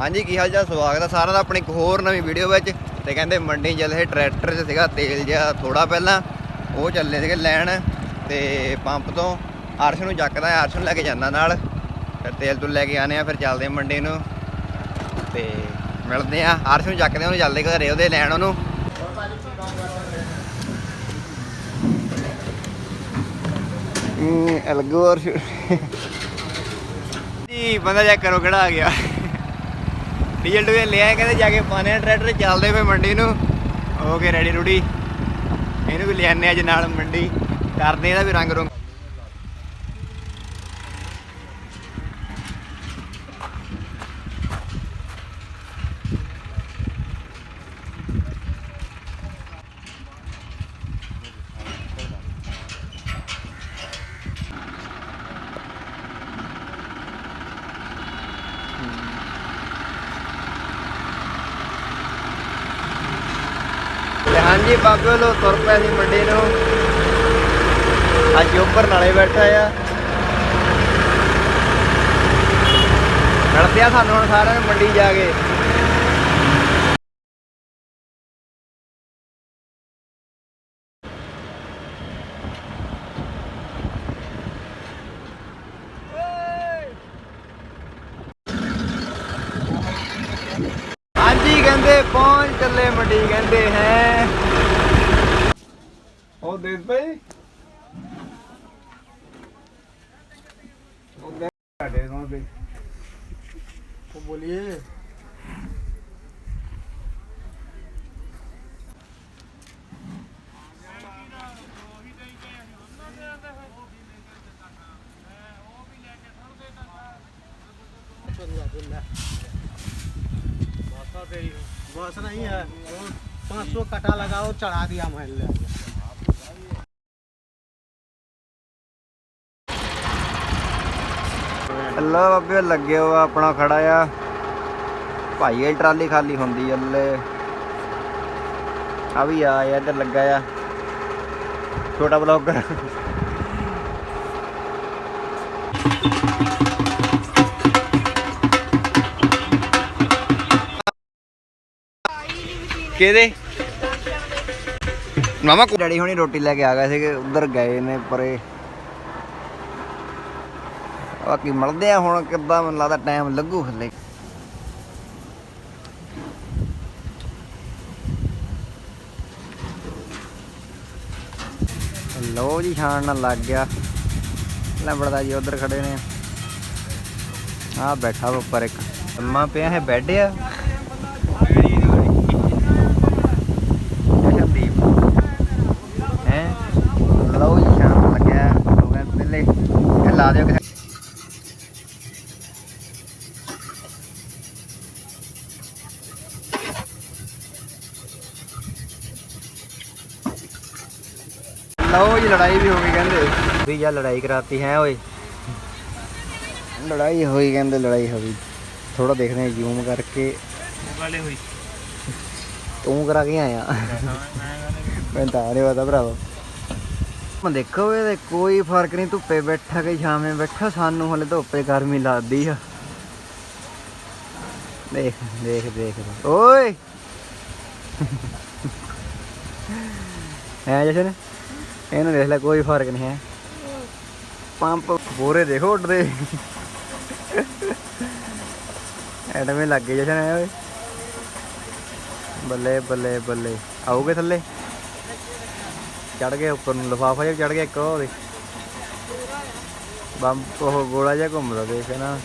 ਹਾਂਜੀ, ਕੀ ਹਾਲ ਚਾਲ? ਸਵਾਗਤ ਹੈ ਸਾਰਿਆਂ ਦਾ ਆਪਣੀ ਇੱਕ ਹੋਰ ਨਵੀਂ ਵੀਡੀਓ ਵਿੱਚ। ਤੇ ਕਹਿੰਦੇ ਮੰਡੀ ਚੱਲੇ ਟਰੈਕਟਰ 'ਚ ਸੀਗਾ, ਤੇਲ ਜਿਹਾ ਥੋੜਾ ਪਹਿਲਾਂ। ਉਹ ਚੱਲੇ ਸੀਗੇ ਲੈਣ, ਤੇ ਪੰਪ ਤੋਂ ਅਰਸ਼ ਨੂੰ ਚੱਕਦਾ ਅਰਸ਼ ਨੂੰ ਲੈ ਕੇ ਜਾਂਦਾ ਨਾਲ। ਫਿਰ ਤੇਲ ਤੋਂ ਲੈ ਕੇ ਆਨੇ ਆ ਫਿਰ ਚੱਲਦੇ ਮੰਡੀ ਨੂੰ। ਤੇ ਮਿਲਦੇ ਆ ਅਰਸ਼ ਨੂੰ ਚੱਕਦੇ ਉਹਨੂੰ ਚੱਲਦੇ ਘਰੇ, ਉਹਦੇ ਲੈਣ ਉਹਨੂੰ। ਹੂੰ ਜੀ, ਬੰਦਾ ਚੈੱਕ ਕਰੋ ਕਿਹੜਾ ਆ ਗਿਆ। ਡੀਜ਼ਲ ਡੂਏ ਲਿਆ, ਕਹਿੰਦੇ ਜਾ ਕੇ ਪਾਣੇ ਆ ਟਰੈਕਟਰ ਚੱਲਦੇ ਪਏ ਮੰਡੀ ਨੂੰ। ਹੋ ਕੇ ਰੈਡੀ ਰੂਡੀ ਇਹਨੂੰ ਵੀ ਲਿਆਨੇ ਅੱਜ ਨਾਲ ਮੰਡੀ। ਕਰਦੇ ਇਹਦਾ ਵੀ ਰੰਗ ਰੁੰਗ ਤੇ ਹਾਂਜੀ, ਬਾਬੇ ਲੋ ਤੁਰ ਪਿਆ ਸੀ ਮੰਡੀ ਨੂੰ। ਅੱਜ ਉੱਪਰ ਨਾਲੇ ਬੈਠਾ ਆ। ਮਿਲਦੇ ਆ ਸਾਨੂੰ ਹੁਣ ਸਾਰਿਆਂ ਨੂੰ ਮੰਡੀ ਜਾ ਕੇ। ਹਾਂਜੀ, ਕਹਿੰਦੇ ਪਹੁੰਚ ਚੱਲੇ ਮੰਡੀ, ਕਹਿੰਦੇ ਹੈ। हो देश भाई तो बोलिए बस नहीं है 500 कटा लगाओ चढ़ा दिया महल ਅੱਲਾ ਬਾਬੇ ਲੱਗੇ ਹੋ ਆਪਣਾ ਖੜਾ ਆ। ਭਾਈ ਇਹ ਟਰਾਲੀ ਖਾਲੀ ਹੁੰਦੀ ਅੱਲੇ ਆ ਵੀ ਆ ਯਾ ਇੱਧਰ ਲੱਗਾ ਆ। ਛੋਟਾ ਬਲੌਗਰ। ਕਿਹਦੇ? ਮਾਮਾ ਕੋ ਡੈਡੀ ਹੁਣੀ ਰੋਟੀ ਲੈ ਕੇ ਆ ਗਏ ਸੀਗੇ, ਉਧਰ ਗਏ ਨੇ ਪਰੇ। ਬਾਕੀ ਮਿਲਦੇ ਆ ਹੁਣ ਕਿੱਦਾਂ ਮੈਨੂੰ ਲੱਗਦਾ ਟਾਈਮ ਲੱਗੂ ਹਲੇ। ਲੋ ਜੀ, ਛਾਣ ਨਾਲ ਲੱਗ ਗਿਆ। ਲੰਬੜਦਾ ਜੀ, ਉਧਰ ਖੜੇ ਨੇ। ਆ ਬੈਠਾ ਵਾ ਉੱਪਰ ਇੱਕ। ਅੰਮਾ ਪਿਆ ਹੈ, ਬੈੱਡ ਆ। ਜਸ਼ਨਦੀਪ ਹੈ? ਲਓ ਜੀ, ਛਾਣ ਲੱਗਿਆ। ਹੋ ਗਿਆ ਪਹਿਲੇ ਇਹ ਲਾ ਦਿਓ ਕਿਸੇ। ਲਓ ਜੀ ਲੜਾਈ ਵੀ ਹੋ ਗਈ ਕਹਿੰਦੇ। ਵੀ ਯਾ ਲੜਾਈ ਕਰਾਤੀ ਹੈ ਓਏ। ਲੜਾਈ ਹੋਈ ਕਹਿੰਦੇ ਲੜਾਈ ਹੋਈ ਥੋੜਾ ਦੇਖਦੇ ਹਾਂ ਜ਼ੂਮ ਕਰਕੇ। ਵਾਲੇ ਹੋਈ ਤੂੰ ਕਰਾ ਕੇ ਆਇਆ। ਮੈਂ ਤਾਂ ਨਹੀਂ ਪਤਾ ਭਰਾਵਾ। ਮੈਂ ਦੇਖੋ ਇਹਦੇ ਕੋਈ ਫ਼ਰਕ ਨਹੀਂ ਧੁੱਪੇ ਬੈਠਾ ਕੇ ਛਾਵੇਂ ਬੈਠਾ ਸਾਨੂੰ ਹਲੇ ਧੁੱਪੇ ਗਰਮੀ ਲੱਗਦੀ ਆ। ਦੇਖ ਦੇਖ ਦੇਖ। ਓਏ! ਹੈ ਜਸ਼ਨ? ਇਹਨੂੰ ਦੇਖ ਲੈ, ਕੋਈ ਫ਼ਰਕ ਨਹੀਂ ਹੈ। ਪੰਪ ਬੋਰੇ ਦੇਖੋ ਉੱਡਦੇ ਐਡਵੇਂ ਲੱਗ ਗਏ ਜਸ਼ਨ, ਐ ਓਏ। ਬੱਲੇ ਬੱਲੇ ਬੱਲੇ। ਆਉਗੇ ਥੱਲੇ? ਚੜ ਗਏ ਉੱਪਰ ਨੂੰ, ਲਫਾਫਾ ਜਿਹਾ ਚੜ ਗਿਆ ਇੱਕ ਉਹਦੇ ਬੰਬ ਉਹ ਗੋਲਾ ਜਿਹਾ ਘੁੰਮਦਾ ਦੇਖ ਨਾ।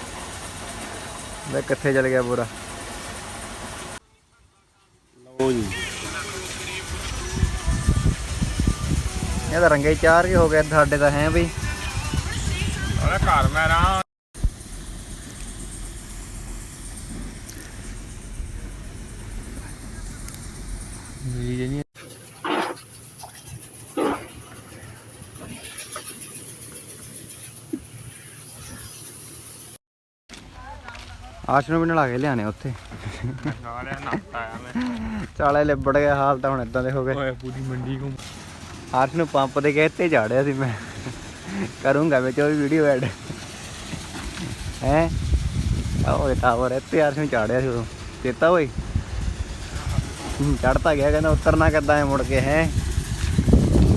ਮੈਂ ਕਿੱਥੇ ਚਲ ਗਿਆ ਪੂਰਾ लो ਇਹ ਤਾਂ ਰੰਗੇ ਚਾਰ ਕੇ ਹੋ ਗਏ ਸਾਡੇ ਤਾਂ ਹੈ ਬਈ। ਉਹਦਾ ਘਰ ਮੇਰਾ ਜੀ ਜੀ ਆਸ਼ਰਮ ਵੀ ਨਲਾ ਕੇ ਲਿਆਣੇ ਉੱਥੇ। ਨਾਲੇ ਨਾਤਾ ਆ ਮੈਂ। ਚਾਲੇ ਲਿਬੜ ਗਿਆ ਹਾਲ ਤਾਂ ਹੁਣ ਇਦਾਂ ਦੇ ਹੋ ਗਏ। ਓਏ ਪੂਰੀ ਮੰਡੀ ਘੁੰਮ ਆਰਸ਼ ਨੂੰ ਪੰਪ ਦੇ ਕੇ ਇੱਥੇ ਝਾੜਿਆ ਸੀ ਮੈਂ। ਕਰੂੰਗਾ ਵਿੱਚ ਉਹ ਵੀਡੀਓ ਐਡ ਹੈ? ਉਹ ਟਾਵਰ ਇੱਥੇ ਅਰਸ਼ ਨੂੰ ਚਾੜਿਆ ਸੀ ਉਦੋਂ ਚੇਤਾ ਓਏ? ਚੜਤਾ ਗਿਆ, ਕਹਿੰਦਾ ਉਤਰਨਾ ਕਿੱਦਾਂ ਹੈ ਮੁੜ ਕੇ, ਹੈ?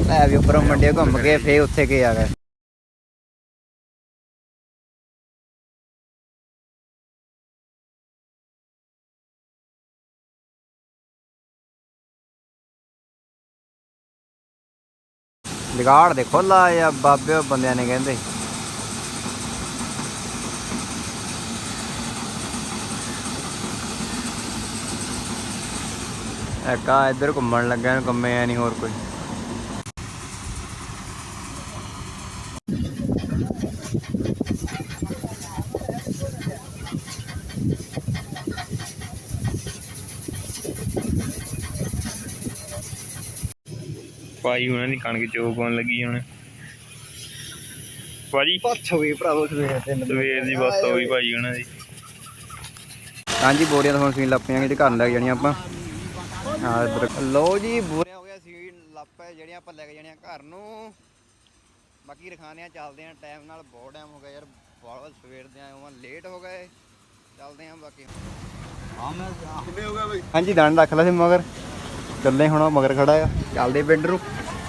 ਲੈ ਵੀ ਉੱਪਰੋਂ ਮੰਡੇ ਘੁੰਮ ਕੇ, ਫੇਰ ਉੱਥੇ ਕੇ ਆ ਗਏ ਜਗਾੜ ਦੇਖੋ ਲਾ ਆ, ਬਾਬੇ ਬੰਦਿਆਂ ਨੇ ਕਹਿੰਦੇ। ਐਕਾ ਇੱਧਰ ਘੁੰਮਣ ਲੱਗਾ ਨੂੰ ਕੰਮੇ ਆ ਨਹੀਂ ਹੋਰ ਕੋਈ। ਭਾਈ ਉਹਨਾਂ ਦੀ ਕਣਕ ਚੋਕ ਆਉਣ ਲੱਗੀ ਹੁਣ। ਭਾਜੀ? ਪੱਛ ਹੋਈ ਭਰਾਵੋ ਸਵੇਰ ਤੇ ਸਵੇਰ ਦੀ ਬਸ ਹੋ ਗਈ ਭਾਈ ਉਹਨਾਂ ਦੀ। ਹਾਂਜੀ ਬੋਰੀਆਂ ਤਾਂ ਹੁਣ ਸੀਨ ਲੱਪੀਆਂ ਜਿਹੜੇ ਘਰ ਲੈ ਜਾਣੀਆਂ ਆਪਾਂ। ਹਾਂ ਇੱਧਰ। ਲਓ ਜੀ ਬੋਰੀਆਂ ਹੋ ਗਿਆ ਸੀਨ ਲੱਪੇ ਜਿਹੜੀਆਂ ਆਪਾਂ ਲੈ ਕੇ ਜਾਣੀਆਂ ਘਰ ਨੂੰ। ਬਾਕੀ ਰਖਾਣੇ ਆ ਚੱਲਦੇ ਆ ਟਾਈਮ ਨਾਲ ਬਹੁਤ ਟਾਈਮ ਹੋ ਗਿਆ ਯਾਰ। ਬਹੁਤ ਸਵੇਰ ਦੇ ਆਏ ਹਾਂ ਲੇਟ ਹੋ ਗਏ। ਚੱਲਦੇ ਆ ਬਾਕੀ। ਹਾਂਜੀ ਦਾਣ ਰੱਖ ਲਿਆ ਸੀ ਮਗਰ। ਚੱਲੇ ਹੁਣ ਮਗਰ ਖੜਾ ਆ। ਚੱਲਦੇ ਪਿੰਡ ਨੂੰ।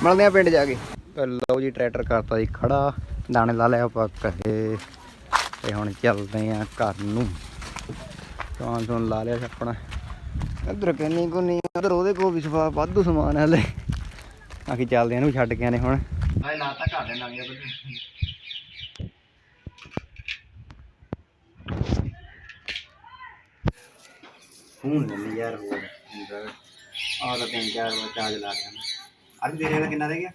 ਮਿਲਦੇ ਆ ਪਿੰਡ ਜਾ ਕੇ। ਲਓ ਜੀ ਟਰੈਕਟਰ ਕਰਤਾ ਜੀ ਖੜਾ। ਦਾਣੇ ਲਾ ਲਿਆ ਆਪਾਂ ਘਰੇ ਤੇ ਹੁਣ ਚੱਲਦੇ ਆ ਘਰ ਨੂੰ। ਤਾਂ ਸੁਣ ਲਾ ਲਿਆ ਆਪਣਾ। ਇੱਧਰ ਕਿੰਨੀ ਕੋ ਨਹੀਂ ਉਧਰ ਉਹਦੇ ਕੋਲ ਵੀ ਸਫਾ ਵਾਧੂ ਸਮਾਨ ਹੈ ਹਲੇ। ਆਖੀ ਚੱਲਦੇ ਆ ਇਹਨੂੰ ਛੱਡ ਕੇ ਆਨੇ ਹੁਣ। ਆਏ ਲਾਤਾ ਘਰ ਦੇ ਨਾਲ ਫੋਨ ਨਹੀਂ ਯਾਰ ਹੋਰ। ਆ ਤਾਂ ਤਿੰਨ ਚਾਰ ਵਾਰ ਚਾਰਜ ਲਾ ਗਿਆ ਅੱਜ ਦੇ ਰਿਹਾ ਕਿੰਨਾ ਰਹਿ ਗਿਆ